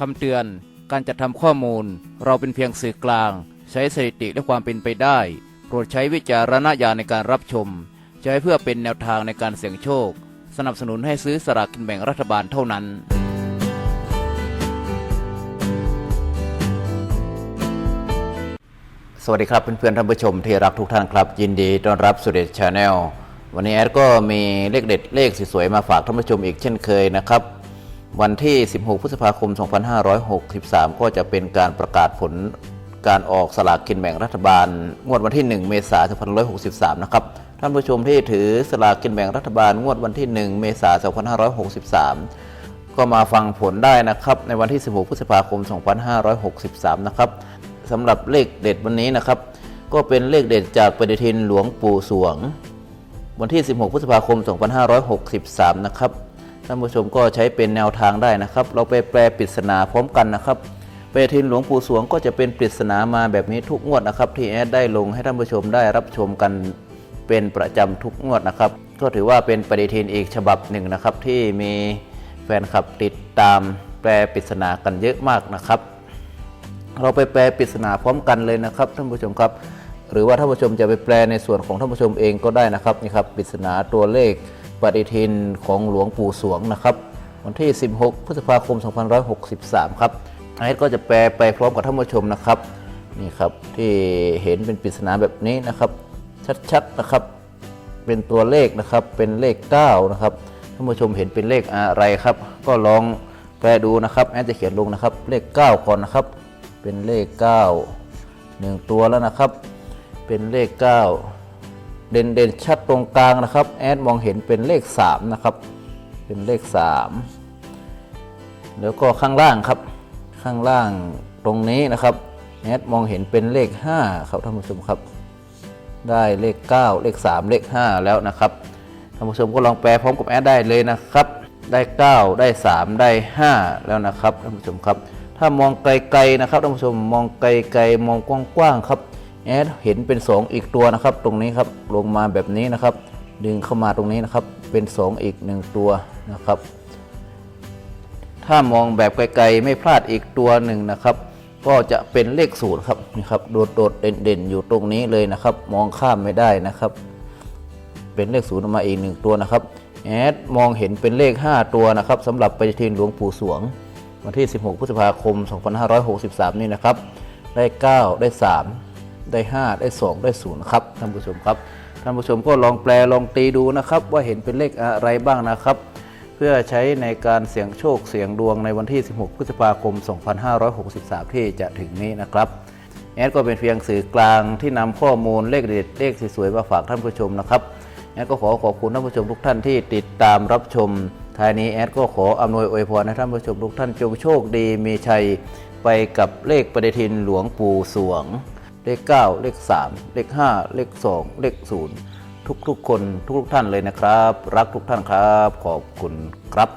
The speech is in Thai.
คำเตือน การจัดทำข้อมูล เราเป็นเพียงสื่อกลาง ใช้สถิติและความเป็นไปได้ โปรดใช้วิจารณญาณในการรับชม ใช้เพื่อเป็นแนวทางในการเสี่ยงโชค สนับสนุนให้ซื้อสลากกินแบ่งรัฐบาลเท่านั้น สวัสดีครับเพื่อนๆท่านผู้ชมที่รักทุกท่านครับ ยินดีต้อนรับสุดเด็ดชาแนลวันนี้แอดก็มีเลขเด็ดเลขสวยๆมาฝากท่านผู้ชมอีกเช่นเคยนะครับ วันที่ 16 พฤษภาคม 2563 ก็จะเป็นการประกาศผลการออกสลากกินแบ่งรัฐบาล งวดวันที่ 1 เมษายน 2563 นะครับ ท่านผู้ชมที่ถือสลากกินแบ่งรัฐบาล งวดวันที่ 1 เมษายน 2563 ก็มาฟังผลได้นะครับ ในวันที่ 16 พฤษภาคม 2563 นะครับสำหรับเลขเด็ดวันนี้นะครับ ก็เป็นเลขเด็ดจากปฏิทินหลวงปู่สวง วันที่ 16 พฤษภาคม 2563 นะครับ ท่านผู้ชมก็ใช้เป็นแนวทางได้นะครับ เราไปแปลปริศนาพร้อมกันนะครับปฏิทินหลวงปู่สวงก็จะเป็นปริศนามาแบบนี้ทุกงวดนะครับ ที่แอดได้ลงให้ท่านผู้ชมได้รับชมกันเป็นประจำทุกงวดนะครับ ก็ถือว่าเป็นปฏิทินอีกฉบับหนึ่งนะครับ ที่มีแฟนคลับติดตามแปลปริศนากันเยอะมากนะครับ เราไปแปลปริศนาพร้อมกันเลยนะครับท่านผู้ชมครับ หรือว่าท่านผู้ชมจะไปแปลในส่วนของท่านผู้ชมเองก็ได้นะครับนี่ครับปริศนาตัวเลข ปฏิทินของหลวงปู่สวงนะครับ วันที่ 16 พฤษภาคม 2563 ครับไอ้ก็จะแปลไปพร้อมกับท่านผู้ชมนะครับนี่ครับที่เห็นเป็นปริศนาแบบนี้นะครับ ชัดๆนะครับ เป็นตัวเลขนะครับเป็นเลข 9 นะครับท่านผู้ชมเห็นเป็นเลขอะไรครับ ก็ลองแปลดูนะครับแอดจะเขียนลงนะครับ เลข 9 ก่อนนะครับ เป็นเลข 9 1 ตัวแล้วนะครับ เป็นเลข 9 เด่นเด่นชัดตรงกลางนะครับแอดมองเห็นเป็นเลข 3 นะครับ เป็นเลข 3 แล้วก็ข้างล่างครับ ข้างล่างตรงนี้นะครับแอดมองเห็นเป็นเลข 5 ครับท่านผู้ชมครับ ได้เลข 9 เลข 3 เลข 5 แล้วนะครับท่านผู้ชมก็ลองแปลพร้อมกับแอดได้เลยนะครับ ได้ 9 ได้ 3 ได้ 5 แล้วนะครับท่านผู้ชมครับ ถ้ามองไกลๆนะครับท่านผู้ชมมองไกลๆมองกว้างๆครับ แอดเห็นเป็น 2 อีกตัวนะครับ ตรงนี้ครับลงมาแบบนี้นะครับ ดึงเข้ามาตรงนี้นะครับ เป็น 2 อีก 1 ตัวนะครับ ถ้ามองแบบไกลๆไม่พลาดอีกตัวหนึ่งนะครับ ก็จะเป็นเลขศูนย์ครับนี่ครับโดดๆเด่นๆ อยู่ตรงนี้เลยนะครับ มองข้ามไม่ได้นะครับ เป็นเลขศูนย์ออกมาอีกหนึ่งตัวนะครับแอดมองเห็นเป็นเลข 5 ตัวนะครับสำหรับปฏิทินหลวงปู่สวง วันที่ 16 พฤษภาคม 2563 นี่นะครับ ได้ 9 ได้ 3 ได้ 5 ได้ 2 ได้0ครับท่านผู้ชมครับท่านผู้ชมก็ลองแปลลองตีดูนะครับ ว่าเห็นเป็นเลขอะไรบ้างนะครับ เพื่อใช้ในการเสี่ยงโชคเสี่ยงดวงในวันที่ 16 พฤษภาคม 2563 ที่จะถึงนี้นะครับแอดก็เป็นเพียงสื่อกลางที่นำข้อมูลเลขเด็ดเลขสวยๆมาฝากท่านผู้ชมนะครับแอดก็ขอขอบคุณท่านผู้ชมทุกท่านที่ติดตามรับชมท้ายนี้แอดก็ขออำนวยอวยพรให้ท่านผู้ชมทุกท่านจงโชคดีมีชัยไปกับเลขปฏิทินหลวงปู่สวง เลข 9 เลข 3 เลข 5 เลข 2 เลข 0 ทุกๆคนทุกๆท่านเลยนะครับ รักทุกท่านครับ ขอบคุณครับ